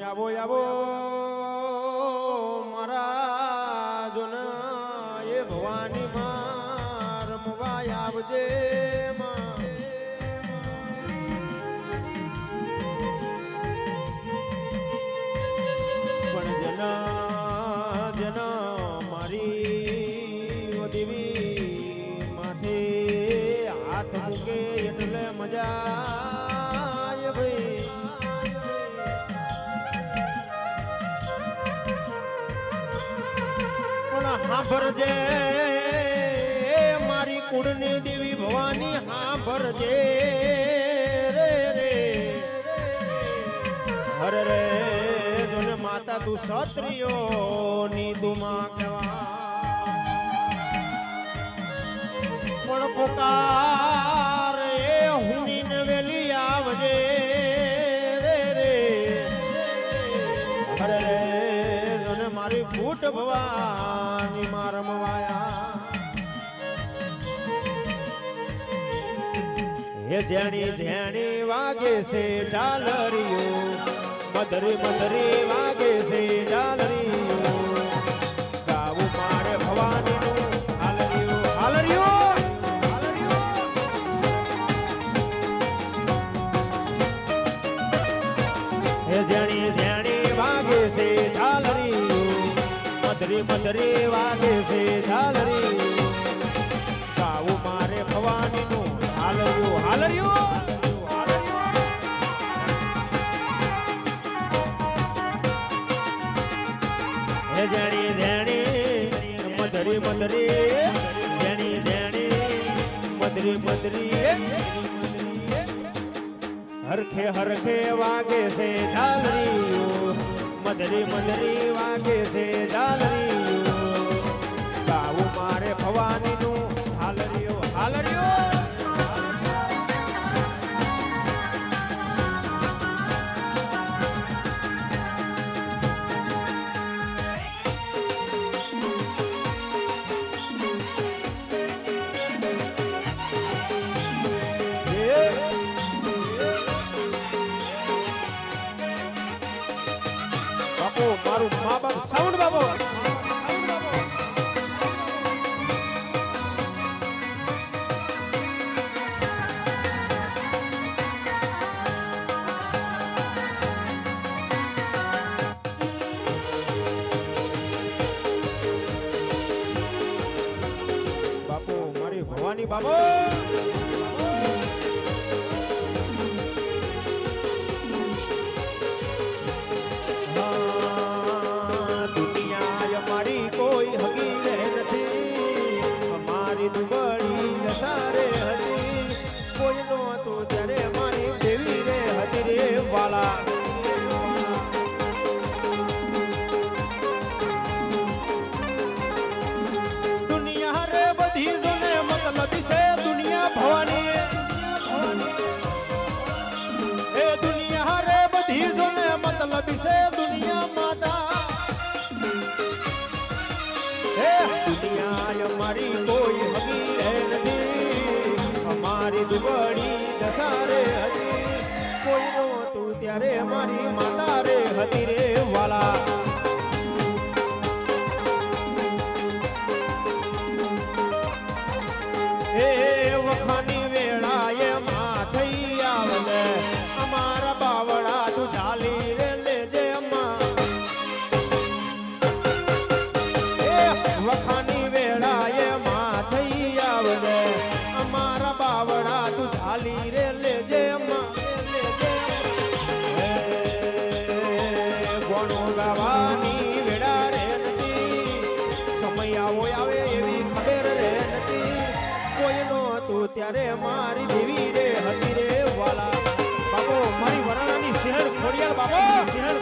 આવો આવો મારા જોન એ ભવાની માં રમવા આવજે. પણ જેના જેના મારી દેવી માથે હાથ મૂકે એટલે મજા સાંભળજે મારી કુળની દેવી ભવાની સાંભળજે રે રે હરે, રે, જોને માતા તું ક્ષત્રિયોની દુમા કહેવા. પણ પોકાર એ હુનીને વેલી આવજે. રે રે. હરે, રે. મારી ભૂટ ભવાની માં રમવાયા હે જેણી જેણી વાગે છે ઝાલરિયો મધરી મધરી વાગે છે ઝાલરિયો મધરી મધરી વાગે છે ઝાલરી. ગાવું મારે ભવાનીનું હાલર્યું હાલર્યું જેણી જેણી, મધરી મધરી, જેણી જેણી, મધરી મધરી. હરખે હરખે વાગે છે ઝાલરીઓ મધરી મધરી વાગે છે ઝાલરીઓ મા બાપ સાઉન્ડ બાપુ બાપુ મારી ભવાની બાપુ દુબળી દસારે હતી. કોઈ નહોતું ત્યારે મારી માતા રે હતી રે વાલા. હે વખાની વેળાએ માં થઈ આવલે. અમારા બાવળા તું ચાલી રે લેજે, અમ્મા. એ ત્યારે મારી દેવી રે હતી રે વાલા. બાબો મારી વરાણાની શહેર ખોડિયા બાબો શહેર